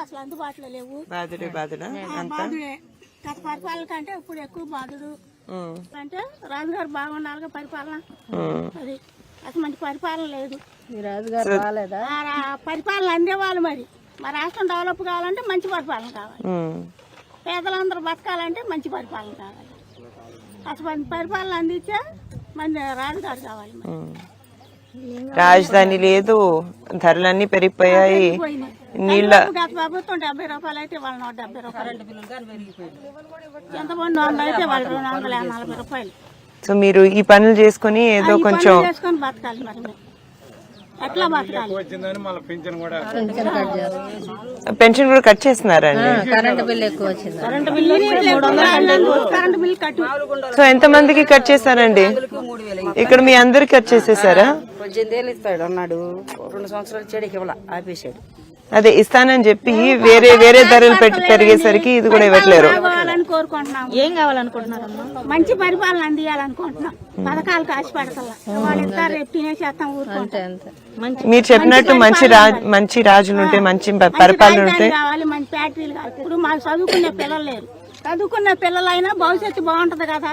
అసలు అందుబాటులో లేవు. బాధుడే బాధుడా? గత పరిపాలన కంటే ఇప్పుడు ఎక్కువ బాధుడు. అంటే రాజుగారు బాగుండాలిగా పరిపాలన. అది అసలు మంచి పరిపాలన లేదు. ఆ రా- పరిపాలన అందేవాళ్ళు మరి. మా రాష్ట్రం డెవలప్ కావాలంటే మంచి పరిపాలన కావాలి. పేదలందరూ బతకాలంటే మంచి పరిపాలన కావాలి. అసలు మంచి పరిపాలన అందించే మంచి రాజుగారు కావాలి మరి. రాజధాని లేదు. ధరలన్నీ పెరిగిపోయాయి. నీళ్ళ గత ప్రభుత్వం డెబ్బై రూపాయలు అయితే వాళ్ళు నూట డెబ్బై రూపాయలు. ఎంతమంది వందలు అయితే వాళ్ళు రెండు వందల నలభై రూపాయలు సో మీరు ఈ పనులు చేసుకుని ఏదో కొంచెం చేసుకొని బతకాలి మరి మేము. ఎట్లా బతకాలి? పెన్షన్ కూడా కట్ చేస్తున్నారండి కరెంట్ బిల్ ఎక్కువ వచ్చింది. కరెంట్ బిల్లు కట్టు. సో ఎంత మందికి కట్ చేశారండి? ఇక్కడ మీ అందరికి కట్ చేసేసారా? పద్దెనిమిది ఇస్తాడు అన్నాడు. రెండు సంవత్సరాలు చెడికి ఇవ్వాల ఆపేసాడు. అదే ఇస్తానని చెప్పి వేరే వేరే ధరలు పెట్టి పెరిగేసరికి ఇది కూడా ఇవ్వట్లేరు. కావాలని కోరుకుంటున్నాం. ఏం కావాలనుకుంటున్నారమ్మా? మంచి పరిపాలన అందియాలనుకుంటున్నాం పథకాలు కాసి పెడతల్లా వాళ్ళు ఇస్తారు రేపు తినేసేస్తాం ఊరుకుంటాం. మంచి మీరు చెప్పినట్టు మంచి రాజు మంచి రాజులు ఉంటే మంచి పరిపాలన ఉంటే రాజధాని కావాలి మంచి ఫ్యాక్టరీలు కావాలి. ఇప్పుడు మాకు చదువుకునే పిల్లలు లేరు. చదువుకున్న పిల్లలైనా భవిష్యత్తు బాగుంటది కదా.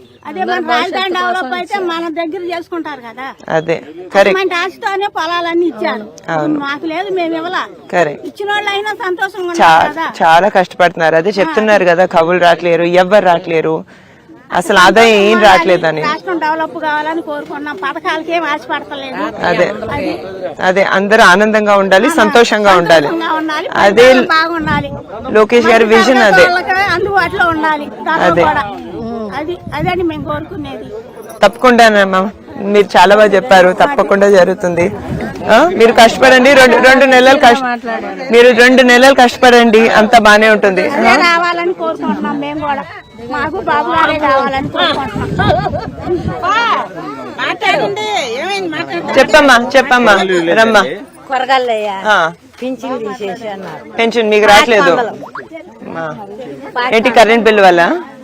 అదే మన రాజధాని డెవలప్ అయితే మన దగ్గర చేసుకుంటారు కదా. అదే కరెక్ట్. మన ఆశతోనే పొలాలన్నీ ఇచ్చారు. మాకు లేదు మేము ఇవ్వలా. కరెక్ట్. ఇచ్చిన వాళ్ళు అయినా సంతోషంగా చాలా కష్టపడుతున్నారు. అదే చెప్తున్నారు కదా కవులు రావట్లేరు ఎవ్వరు రావట్లేరు అసలు ఆదాయం ఏం రావట్లేదని రాష్ట్రం డెవలప్ కావాలని కోరుకున్నాం. పథకాలకి ఏం ఆశపడతలేదు. అదే అది అదే అందరూ ఆనందంగా ఉండాలి సంతోషంగా ఉండాలి. అదే లోకేష్ గారి విజన్ అదే. అందుబాటులో ఉండాలి అదే. కూడా అది అదని మేము కోరుకునేది. తప్పకుండానమ్మా మీరు చాలా బాగా చెప్పారు. తప్పకుండా జరుగుతుంది. మీరు కష్టపడండి. రెండు రెండు నెలలు కష్ట మీరు రెండు నెలలు కష్టపడండి. అంతా బానే ఉంటుంది. అదే రావాలని కోరుకుంటున్నాం మేము కూడా. మాకు బాబు గారే కావాలని కోరుకుంటున్నాం. చెప్పమ్మా చెప్పమ్మా. రమ్మా. కొరగాలయ్యా తీసేసి అన్నారు. పెన్షన్ మీకు రావట్లేదు ఆ. ఏంటి కరెంట్ బిల్ వల్ల?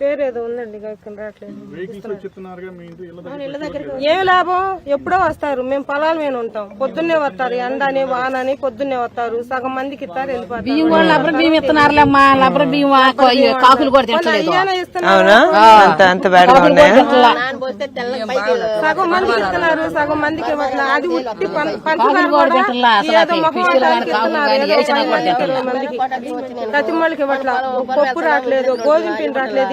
పేరు ఏదో ఉందండి ఇక్కడ రావట్లేదు. ఏం లాభం? ఎప్పుడో వస్తారు మేము పొలాల మీద ఉంటాం. పొద్దున్నే వస్తారు ఎండని వానని పొద్దున్నే వస్తారు. సగం మందికి ఇస్తారు వెళ్ళిపోతారు. లబ్బర బియ్యం ఇస్తున్నారులేమ్మా లబ్బర బియ్యం ఆ కొ- ఈ కాకులు కూడా తింటలేదు ఇయ్యాల ఇస్తున్నారు. అవునా? అంత అంత బ్యాడ్గా ఉన్నాయా? సగం మందికి ఇస్తున్నారు సగం మందికి ఇవ్వట్లేదు అది ఉట్టి పం- పంచుతారు కూడా. తింటలా అసలు ఏదో మొహం ప్రతి వాళ్ళకి ఇవ్వట్లా. పప్పు రావట్లేదు గోధుమ పిండి రావట్లేదు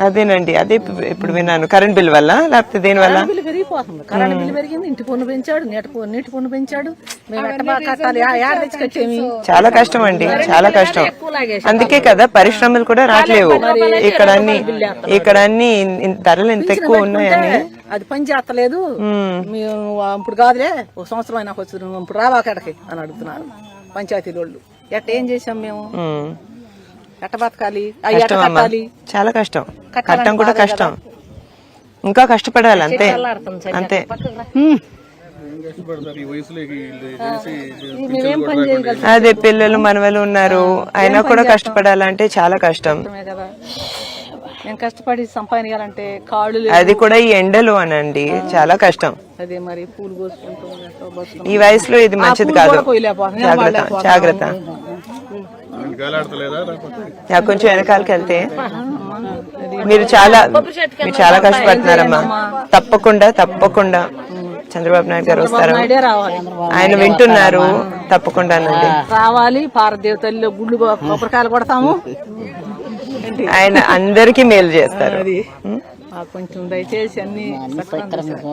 అదేనండి అదే ఇప్పుడు- ఇప్పుడు విన్నాను. కరెంట్ బిల్ వల్ల లేకపోతే దేని వల్ల? బిల్లు పెరిగిపోతుంది. కరెంట్ బిల్లు పెరిగింది ఇంటి పన్ను పెంచాడు నీటి పన్ను నీటి పన్ను పెంచాడు. మేము కట్టాలి తెచ్చుకొచ్చేమి చాలా కష్టం అండి చాలా కష్టం. అందుకే కదా పరిశ్రమలు కూడా రావట్లేవు. ఇక్కడ అన్ని ఇక్కడ అన్ని ధరలు ఇంత ఎక్కువ ఉన్నాయని. అది పని చేస్తలేదు. మేము. ఇప్పుడు కాదులే ఒక సంవత్సరం అయినా వచ్చి ఇప్పుడు రావా అక్కడికి? అని అడుగుతున్నారు. పంచాయతీ వాళ్ళు ఎట్ట ఏం చేసాం మేము. ఎట్ట బతకాలి ఆ ఎట్ట కష్టం అమ్మా. కట్టాలి. చాలా కష్టం. కట్టం కూడా కష్టం. ఇంకా కష్టపడాలి అంతే. అంతే. అదే పిల్లలు మనవలు ఉన్నారు. అయినా కూడా కష్టపడాలంటే చాలా కష్టం. మేము కష్టపడి సంపాదించాలంటే కాళ్ళు. అది కూడా ఈ ఎండలు అనండి. చాలా కష్టం. అదే మరి పూలు కోసుకుంటాం. ఈ వయసులో ఇది మంచిది కాదు. జాగ్రత్త. జాగ్రత్త. కొంచెం వెనకాలకి వెళ్తే. మీరు చాలా మీరు చాలా కష్టపడుతున్నారమ్మా. తప్పకుండా తప్పకుండా. చంద్రబాబు నాయుడు గారు వస్తారు. ఆయన వింటున్నారు. తప్పకుండానండి రావాలి తల్లిలో గుళ్ళు కొబ్బరికాయలు కొడతాము. ఆయన అందరికీ మేలు చేస్తారు. కొంచెం దయచేసి అన్ని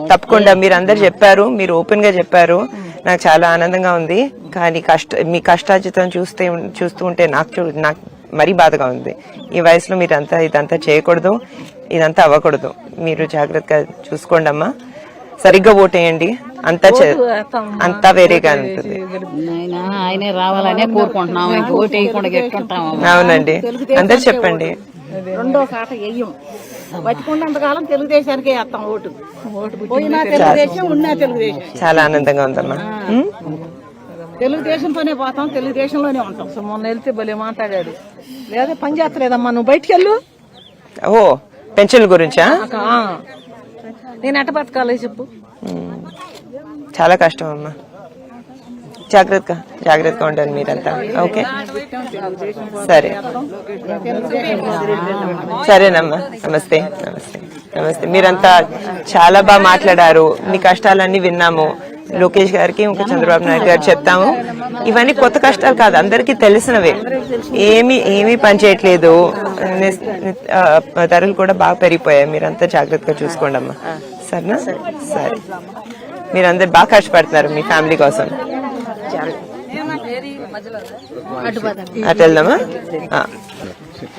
తప్పకుండా మీరు అందరు చెప్పారు మీరు ఓపెన్గా చెప్పారు. నాకు చాలా ఆనందంగా ఉంది. కానీ కష్ట మీ కష్టార్జితం చూస్తే చూస్తూ ఉంటే నాకు చూ- నాకు మరీ బాధగా ఉంది. ఈ వయసులో మీరు అంతా ఇదంతా చేయకూడదు ఇదంతా అవ్వకూడదు. మీరు జాగ్రత్తగా చూసుకోండి అమ్మా సరిగ్గా ఓటేయండి. అంతా అంతా వేరేగా ఉంటుంది. ఆయన రావాలనే కోరుకుంటున్నాం. అవునండి. అందరు చెప్పండి. రెండో కాట వెయ్యం బతికున్నంతకాలం తెలుగుదేశానికే వేస్తాం ఓటు. పోయినా తెలుగుదేశం ఉన్నా తెలుగుదేశం. చాలా ఆనందంగా ఉందమ్మా? తెలుగుదేశంతోనే పోతాం తెలుగుదేశంలోనే ఉంటాం. సో మొన్న వెళ్తే భలే మాట్లాడాడు. లేదా పని చేస్తలేదమ్మా నువ్వు బయటికి వెళ్ళు. ఓ పెన్షన్ల గురించా. నేను ఎట్ట బతకాలి చెప్పు. చాలా కష్టం అమ్మా. జాగ్రత్తగా జాగ్రత్తగా ఉండండి మీరంతా. ఓకే? సరే. సరేనమ్మా. నమస్తే. నమస్తే. నమస్తే. మీరంతా చాలా బాగా మాట్లాడారు. మీ కష్టాలన్నీ విన్నాము. లోకేష్ గారికి ఇంకా చంద్రబాబు నాయుడు గారు చెప్తాము. ఇవన్నీ కొత్త కష్టాలు కాదు అందరికీ తెలిసినవే. ఏమి ఏమీ పనిచేయట్లేదు ధరలు కూడా బాగా పెరిగిపోయాయి. మీరంతా జాగ్రత్తగా చూసుకోండి అమ్మా సరేనా? సరే. మీరందరు బాగా కష్టపడుతున్నారు మీ ఫ్యామిలీ కోసం. అటు వెళ్దామా? ఆ.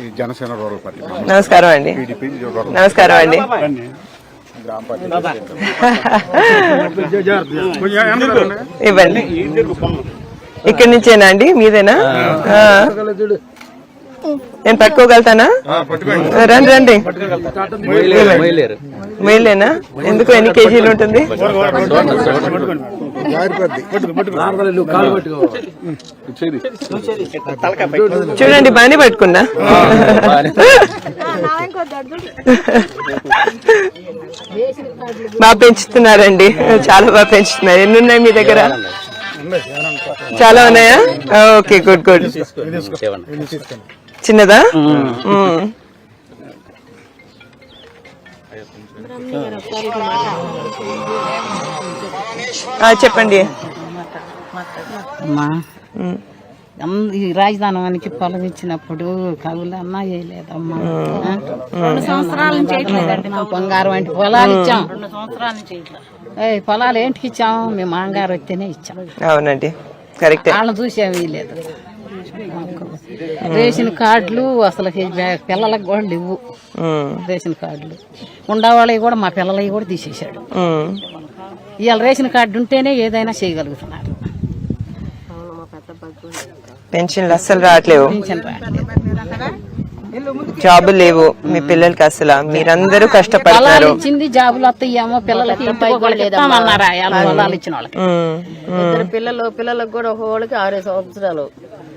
ఈ జనసేన రూరల్ పార్టీ. నమస్కారం అండి. నమస్కారం అండి. ఇవ్వండి. ఇక్కడి నుంచేనా అండి? మీదేనా? ఆ. నేను పట్టుకోగలుగుతానా? రండి రండి. మేలేనా ఎందుకు ఎన్ని కేజీలు ఉంటుంది? చూడండి బాగానే పట్టుకున్నా. బాగా పెంచుతున్నారండి. చాలా బాగా పెంచుతున్నారు. ఎన్ని ఉన్నాయి మీ దగ్గర? చాలా ఉన్నాయా? Okay good good. చిన్నదా? చెప్పండి. ఈ రాజధానానికి పొలం ఇచ్చినప్పుడు కవులు అన్నా వేయలేదమ్మా రెండు సంవత్సరాల నుంచి బంగారం వంటి పొలాలు ఇచ్చాం. రెండు సంవత్సరాల నుంచి ఏయ్, పొలాలు ఏంటికి ఇచ్చాం? మేము మాంగారు వస్తేనే ఇచ్చాం. అవునండి. కరెక్టే. వాళ్ళని చూసే వేయలేదు రేషన్ కార్డులు అసలు పిల్లలకు కూడా లేవు. రేషన్ కార్డులు. ఉండేవాళ్ళవి కూడా మా పిల్లలవి కూడా తీసేశాడు. మ్మ్. ఇవాళ రేషన్ కార్డు ఉంటేనే ఏదైనా చేయగలుగుతున్నారు. పెన్షన్లు అస్సలు రావట్లేవు. జాబులు లేవు. మీ పిల్లలకి అసలు మీరందరూ కష్టపడతారు ఇచ్చింది జాబులు వస్తాయేమో పిల్లలకి ఇచ్చిన వాళ్ళకి. పిల్లలు పిల్లలకు కూడా ఒక వాళ్ళకి ఆరు సంవత్సరాలు.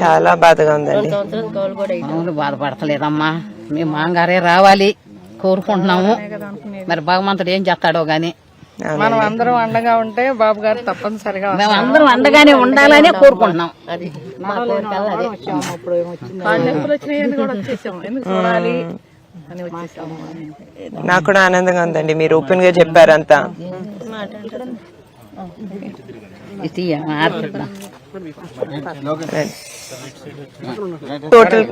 చాలా బాధగా ఉందండి. బాధపడతలేదమ్మా. మేము మాంగారే రావాలి కోరుకుంటున్నాము. మరి భగవంతుడు ఏం చేస్తాడో గాని. మనం అందరం అండగా ఉంటే బాబు గారు తప్పనిసరిగా మేము అందరం అండగానే ఉండాలనే కోరుకుంటున్నాం. అది. మా నాకు కూడా ఆనందంగా ఉందండి. మీరు ఓపెన్గా చెప్పారంతా. టోటల్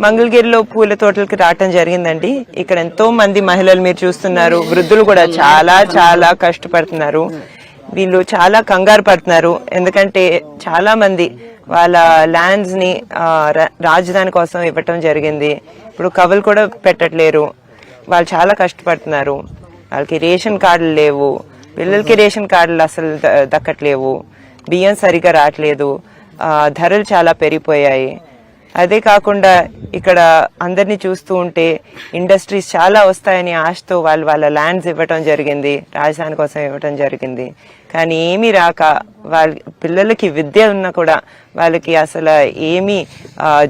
మంగళగిరిలో పూల తోటలకి రావటం జరిగిందండి. ఇక్కడ ఎంతో మంది మహిళలు మీరు చూస్తున్నారు. వృద్ధులు కూడా చాలా చాలా కష్టపడుతున్నారు. వీళ్ళు చాలా కంగారు పడుతున్నారు. ఎందుకంటే చాలా మంది వాళ్ళ ల్యాండ్స్ని రా- రాజధాని కోసం ఇవ్వటం జరిగింది. ఇప్పుడు కవులు కూడా పెట్టట్లేరు. వాళ్ళు చాలా కష్టపడుతున్నారు. వాళ్ళకి రేషన్ కార్డులు లేవు. పిల్లలకి రేషన్ కార్డులు అసలు దక్కట్లేవు. బియ్యం సరిగా రావట్లేదు. ధరలు చాలా పెరిగిపోయాయి. అదే కాకుండా ఇక్కడ అందరినీ చూస్తూ ఉంటే ఇండస్ట్రీస్ చాలా వస్తాయని ఆశతో వాళ్ళు వాళ్ళ ల్యాండ్స్ ఇవ్వటం జరిగింది రాజధాని కోసం ఇవ్వటం జరిగింది. కానీ ఏమీ రాక వాళ్ళ పిల్లలకి విద్య ఉన్నా కూడా వాళ్ళకి అసలు ఏమీ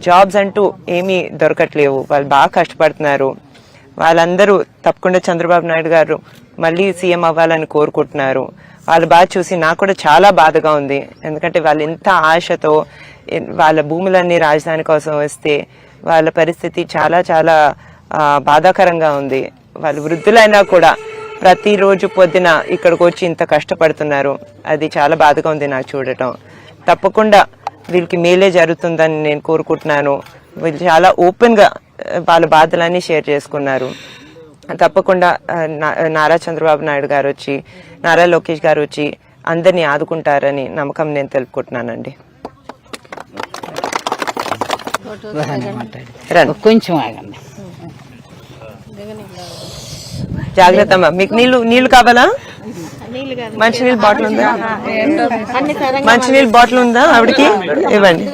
జాబ్స్ అంటూ ఏమీ దొరకట్లేవు. వాళ్ళు బాగా కష్టపడుతున్నారు. వాళ్ళందరూ తప్పకుండా చంద్రబాబు నాయుడు గారు మళ్ళీ సీఎం అవ్వాలని కోరుకుంటున్నారు. వాళ్ళు బాగా చూసి నాకు కూడా చాలా బాధగా ఉంది. ఎందుకంటే వాళ్ళు ఎంత ఆశతో వాళ్ళ భూములన్నీ రాజధాని కోసం వస్తే వాళ్ళ పరిస్థితి చాలా చాలా బాధాకరంగా ఉంది. వాళ్ళు వృద్ధులైనా కూడా ప్రతిరోజు పొద్దున ఇక్కడికి వచ్చి ఇంత కష్టపడుతున్నారు. అది చాలా బాధగా ఉంది నాకు చూడటం. తప్పకుండా వీళ్ళకి మేలే జరుగుతుందని నేను కోరుకుంటున్నాను. వీళ్ళు చాలా ఓపెన్గా వాళ్ళ బాధలన్నీ షేర్ చేసుకున్నారు. తప్పకుండా నారా చంద్రబాబు నాయుడు గారు వచ్చి నారా లోకేష్ గారు వచ్చి అందరినీ ఆదుకుంటారని నమ్మకం నేను తెలుపుకుంటున్నానండి. కొంచెం ఆగండి. జాగ్రత్త అమ్మా. మీకు నీళ్ళు నీళ్ళు కావాలా? మంచినీళ్ళ బాటిల్ ఉందా? మంచినీళ్ళ బాటిల్ ఉందా ఆవిడకి? ఇవ్వండి.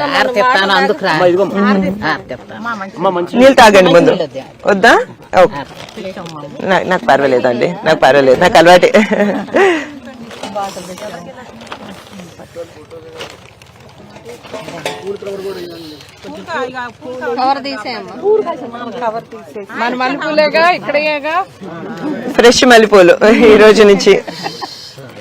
నీళ్ళు. తాగండి ముందు. వద్దా? నాకు పర్వాలేదండి. నాకు పర్వాలేదు. నాకు అలవాటే. మన ఇక్కడేగా? ఫ్రెష్ మల్లెపూలు. ఈ రోజు నుంచి.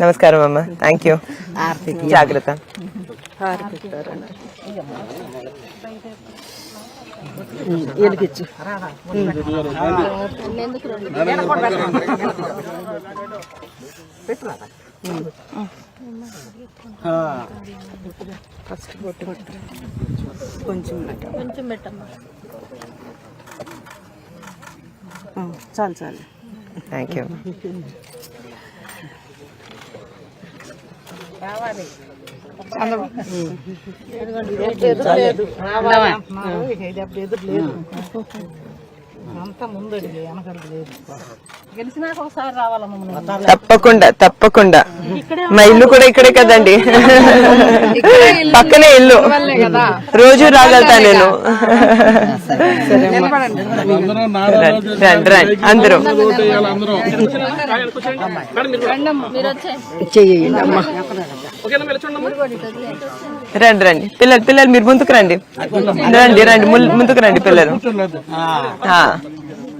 నమస్కారం అమ్మ. థ్యాంక్ యూ జాగ్రత్త. ఎలిగించు చాలు చాలు. థ్యాంక్ యూ లేదు. గెలిచినాక ఒకసారి రావాలమ్మ తప్పకుండా తప్పకుండా. మా ఇల్లు కూడా ఇక్కడే కదండి. పక్కనే ఇల్లు. రోజు రాగలుగుతా నేను. రండి రండి అందరూ రండి రండి. పిల్లలు పిల్లలు మీరు ముందుకు రండి. రండి రండి. ముందుకు రండి పిల్లలు.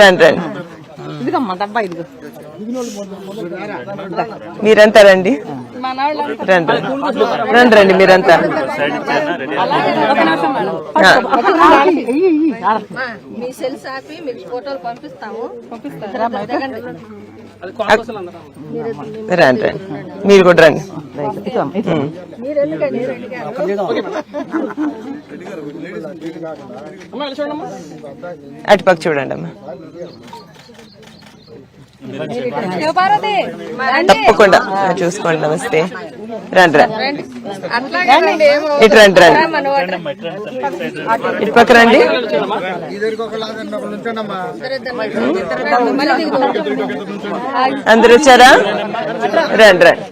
రండి రండి. ఇదిగమ్మా డబ్బా ఇదిగో. మీరంతా రండి. రండి రండి. రండి రండి మీరంతా. మీ సెల్స్ ఆపి మీకు ఫోటోలు పంపిస్తాము. రండి రండి. మీరు కూడా రండి. అటుపక్క చూడండి అమ్మా. తప్పకుండా. చూసుకోండి నమస్తే. రండి రండి. ఇటు రండి రండి. ఇటు పక్క రండి. అందరు వచ్చారా? రండి రండి.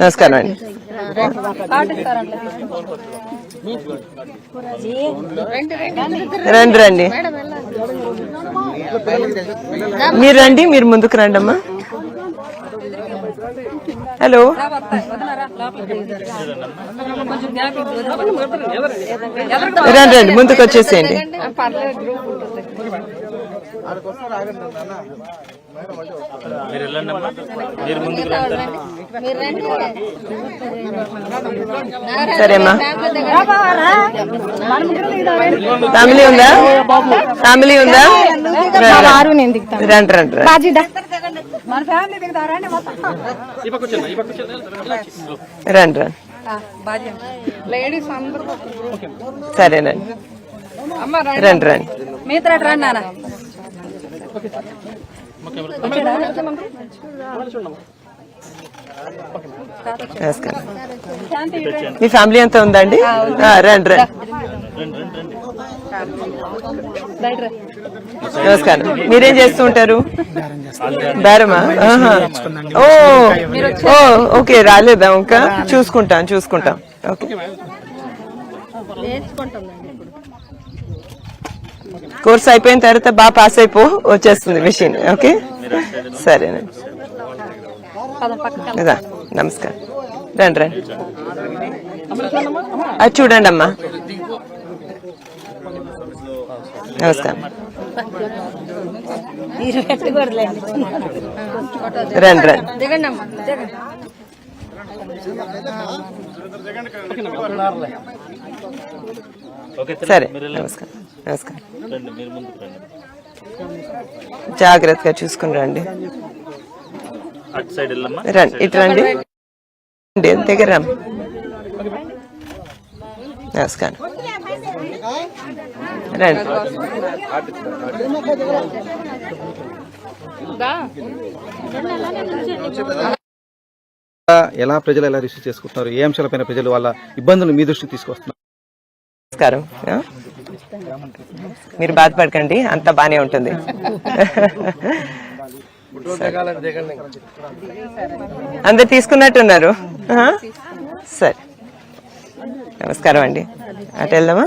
నమస్కారం అండి. రండి రండి. మీరు రండి మీరు ముందుకు రండి అమ్మా హలో. రండి రండి ముందుకు వచ్చేసేయండి. సరేమ్మా ఫ్యామిలీ ఉందా? ఫ్యామిలీ ఉందా? రండి రండి. రండి రండి సరేనండి. రండి. రండి మీతో రండి నాన్న. నమస్కారం మీ ఫ్యామిలీ అంతా ఉందండి? రండి రండి. నమస్కారం. మీరేం చేస్తూ ఉంటారు? బేరమా. ఓ ఓ ఓకే రాలేదా? ఇంకా? చూసుకుంటాం చూసుకుంటాం. ఓకే. కోర్స్ అయిపోయిన తర్వాత బాగా పాస్ అయిపో వచ్చేస్తుంది మిషన్ ఓకే? సరేనండి. ఇదా నమస్కారం. రండి రండి. అది చూడండి అమ్మా నమస్కారం. రండి రండి. సరే నమస్కారం. నమస్కారం. జాగ్రత్తగా చూసుకుని రండి. అటు సైడ్ వెళ్ళమ్మా. రండి ఇటు రండి. దగ్గర నమస్కారం. రండి. ఎలా ప్రజలు ఎలా రిసీవ్ చేసుకుంటున్నారు? ఏ అంశాలపైన ప్రజలు వాళ్ళ ఇబ్బందులు మీ దృష్టికి తీసుకొస్తున్నారు? నమస్కారం? మీరు బాధపడకండి అంతా బానే ఉంటుంది. అందరు తీసుకున్నట్టున్నారు? సరే. నమస్కారం అండి. అటు వెళ్దామా?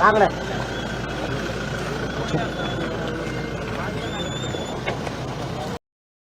拉过来